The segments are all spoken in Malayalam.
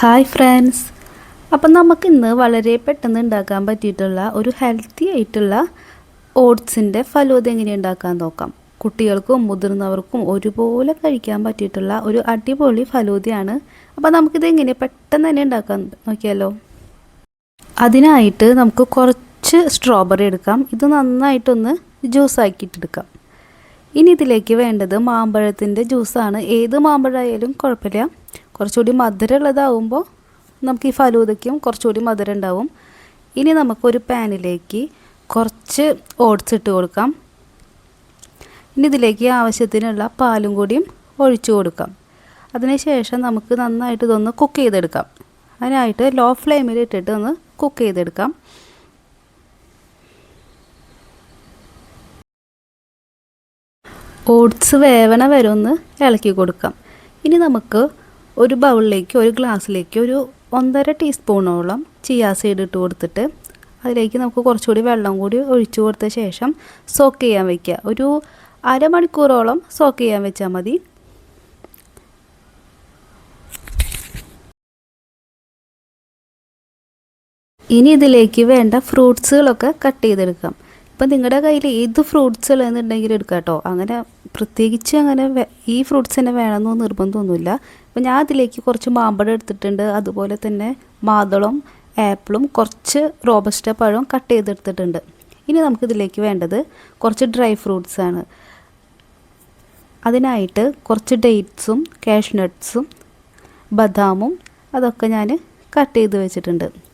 Hi friends. അപ്പം നമുക്ക് ഇന്ന് വളരെ പെട്ടെന്ന് ഉണ്ടാക്കാൻ പറ്റിയിട്ടുള്ള ഒരു ഹെൽത്തി ആയിട്ടുള്ള ഓട്സിന്റെ ഫലൂദ എങ്ങനെ ഉണ്ടാക്കാൻ നോക്കാം. കുട്ടികൾക്കും മുതിർന്നവർക്കും ഒരുപോലെ കഴിക്കാൻ പറ്റിയിട്ടുള്ള ഒരു അടിപൊളി ഫലൂദയാണ് അപ്പോൾ നമുക്കിത് എങ്ങനെ പെട്ടെന്ന് തന്നെ ഉണ്ടാക്കാൻ നോക്കിയാലോ? അതിനായിട്ട് നമുക്ക് കുറച്ച് സ്ട്രോബെറി എടുക്കാം. ഇത് നന്നായിട്ടൊന്ന് ജ്യൂസ് ആക്കിയിട്ടെടുക്കാം ഇനി ഇതിലേക്ക് വേണ്ടത് മാമ്പഴത്തിന്റെ ജ്യൂസാണ് ഏത് മാമ്പഴമായാലും കുഴപ്പമില്ല. കുറച്ചുകൂടി മധുരമുള്ളതാവുമ്പോൾ നമുക്ക് ഈ ഫലൂദയ്ക്കും കുറച്ചുകൂടി മധുരം ഉണ്ടാവും ഇനി നമുക്കൊരു പാനിലേക്ക് കുറച്ച് ഓട്സ് ഇട്ട് കൊടുക്കാം. ഇനി ഇതിലേക്ക് ആവശ്യത്തിനുള്ള പാലും കൂടിയും ഒഴിച്ചു കൊടുക്കാം. അതിനുശേഷം നമുക്ക് നന്നായിട്ട് ഇതൊന്ന് കുക്ക് ചെയ്തെടുക്കാം. അതിനായിട്ട് ലോ ഫ്ലെയിമിൽ ഇട്ടിട്ട് ഒന്ന് കുക്ക് ചെയ്തെടുക്കാം. ഓട്സ് വേവണ വരെ ഒന്ന് ഇളക്കി കൊടുക്കാം. ഇനി നമുക്ക് ഒരു ബൗളിലേക്ക് ഒരു ഗ്ലാസ്സിലേക്ക് ഒരു ഒന്നര ടീസ്പൂണോളം ചിയാ സീഡ് ഇട്ട് കൊടുത്തിട്ട് അതിലേക്ക് നമുക്ക് കുറച്ചുകൂടി വെള്ളം കൂടി ഒഴിച്ചു കൊടുത്ത ശേഷം സോക്ക് ചെയ്യാൻ വയ്ക്കുക ഒരു അരമണിക്കൂറോളം സോക്ക് ചെയ്യാൻ വെച്ചാൽ മതി. ഇനി ഇതിലേക്ക് വേണ്ട ഫ്രൂട്ട്സുകളൊക്കെ കട്ട് ചെയ്തെടുക്കാം. ഇപ്പം നിങ്ങളുടെ കയ്യിൽ ഏത് ഫ്രൂട്ട്സ് ഉള്ളതെന്നുണ്ടെങ്കിൽ എടുക്കാം കേട്ടോ. അങ്ങനെ പ്രത്യേകിച്ച് അങ്ങനെ ഈ ഫ്രൂട്ട്സ് തന്നെ വേണമെന്നോ നിർബന്ധമൊന്നുമില്ല. അപ്പം ഞാൻ അതിലേക്ക് കുറച്ച് മാമ്പഴം എടുത്തിട്ടുണ്ട്. അതുപോലെ തന്നെ മാതളം ആപ്പിളും കുറച്ച് റോബസ്റ്റ പഴവും കട്ട് ചെയ്തെടുത്തിട്ടുണ്ട്. ഇനി നമുക്കിതിലേക്ക് വേണ്ടത് കുറച്ച് ഡ്രൈ ഫ്രൂട്ട്സ് ആണ്. അതിനായിട്ട് കുറച്ച് ഡേറ്റ്സും കാഷ്നട്ട്സും ബദാമും അതൊക്കെ ഞാൻ കട്ട് ചെയ്ത് വെച്ചിട്ടുണ്ട്.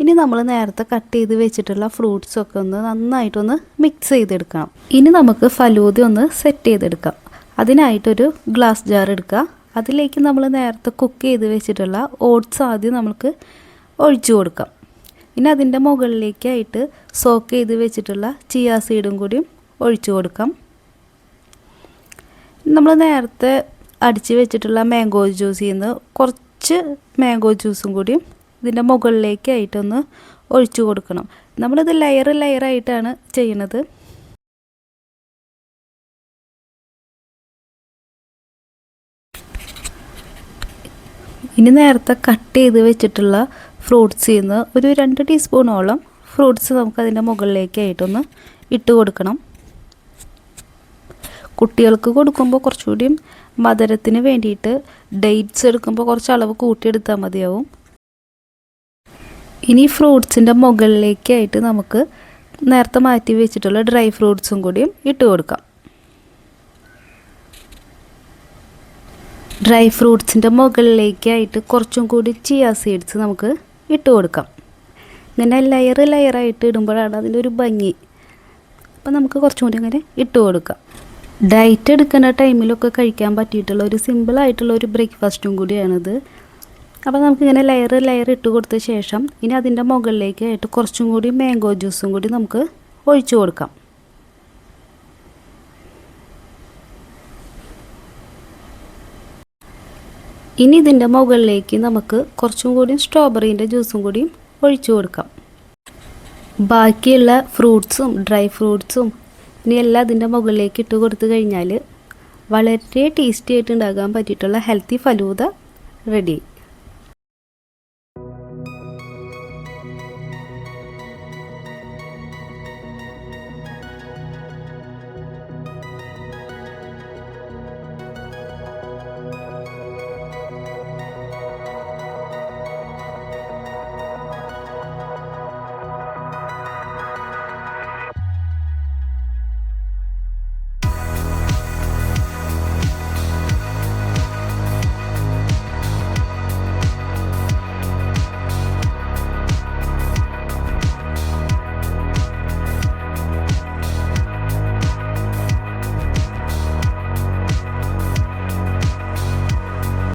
ഇനി നമ്മൾ നേരത്തെ കട്ട് ചെയ്ത് വെച്ചിട്ടുള്ള ഫ്രൂട്ട്സൊക്കെ ഒന്ന് നന്നായിട്ടൊന്ന് മിക്സ് ചെയ്തെടുക്കണം. ഇനി നമുക്ക് ഫലൂദ ഒന്ന് സെറ്റ് ചെയ്തെടുക്കാം. അതിനായിട്ടൊരു ഗ്ലാസ് ജാർ എടുക്കുക. അതിലേക്ക് നമ്മൾ നേരത്തെ കുക്ക് ചെയ്ത് വെച്ചിട്ടുള്ള ഓട്സ് ആദ്യം നമുക്ക് ഒഴിച്ചു കൊടുക്കാം. ഇനി അതിന്റെ മുകളിലേക്കായിട്ട് സോക്ക് ചെയ്ത് വെച്ചിട്ടുള്ള ചിയാ സീഡും കൂടിയും ഒഴിച്ചു കൊടുക്കാം. നമ്മൾ നേരത്തെ അടിച്ച് വെച്ചിട്ടുള്ള മാംഗോ ജ്യൂസിൽ നിന്ന് കുറച്ച് മാംഗോ ജ്യൂസും കൂടിയും ഇതിന്റെ മുകളിലേക്കായിട്ടൊന്ന് ഒഴിച്ചു കൊടുക്കണം. നമ്മളിത് ലെയർ ലെയറായിട്ടാണ് ചെയ്യുന്നത്. ഇനി നേരത്തെ കട്ട് ചെയ്ത് വെച്ചിട്ടുള്ള ഫ്രൂട്ട്സിൽ നിന്ന് ഒരു രണ്ട് ടീസ്പൂണോളം ഫ്രൂട്ട്സ് നമുക്ക് അതിന്റെ മുകളിലേക്കായിട്ടൊന്ന് ഇട്ട് കൊടുക്കണം. കുട്ടികൾക്ക് കൊടുക്കുമ്പോൾ കുറച്ചുകൂടി മധുരത്തിന് വേണ്ടിയിട്ട് ഡേറ്റ്സ് എടുക്കുമ്പോൾ കുറച്ച് അളവ് കൂട്ടിയെടുത്താൽ മതിയാവും. ഇനി ഫ്രൂട്ട്സിന്റെ മുകളിലേക്കായിട്ട് നമുക്ക് നേരത്തെ മാറ്റി വെച്ചിട്ടുള്ള ഡ്രൈ ഫ്രൂട്ട്സും കൂടിയും ഇട്ട് കൊടുക്കാം. ഡ്രൈ ഫ്രൂട്ട്സിന്റെ മുകളിലേക്കായിട്ട് കുറച്ചും കൂടി ചിയ സീഡ്സ് നമുക്ക് ഇട്ട് കൊടുക്കാം. ഇങ്ങനെ ലെയർ ലെയറായിട്ട് ഇടുമ്പോഴാണ് അതിന്റെ ഒരു ഭംഗി. അപ്പം നമുക്ക് കുറച്ചും കൂടി അങ്ങനെ ഇട്ട് കൊടുക്കാം. ഡയറ്റ് എടുക്കുന്ന ടൈമിലൊക്കെ കഴിക്കാൻ പറ്റിയിട്ടുള്ള ഒരു സിമ്പിളായിട്ടുള്ള ഒരു ബ്രേക്ക്ഫാസ്റ്റും കൂടിയാണിത്. അപ്പോൾ നമുക്കിങ്ങനെ ലെയർ ലെയർ ഇട്ട് കൊടുത്ത ശേഷം ഇനി അതിന്റെ മുകളിലേക്ക് ആയിട്ട് കുറച്ചും കൂടി മാംഗോ ജ്യൂസും കൂടി നമുക്ക് ഒഴിച്ചു കൊടുക്കാം. ഇനി ഇതിന്റെ മുകളിലേക്ക് നമുക്ക് കുറച്ചും കൂടി സ്ട്രോബെറീന്റെ ജ്യൂസും കൂടി ഒഴിച്ചു കൊടുക്കാം. ബാക്കിയുള്ള ഫ്രൂട്ട്സും ഡ്രൈ ഫ്രൂട്ട്സും ഇനി എല്ലാം അതിന്റെ മുകളിലേക്ക് ഇട്ട് കൊടുത്തു കഴിഞ്ഞാൽ വളരെ ടേസ്റ്റി ആയിട്ട് ഉണ്ടാകാൻ പറ്റിയിട്ടുള്ള ഹെൽത്തി ഫലൂത റെഡി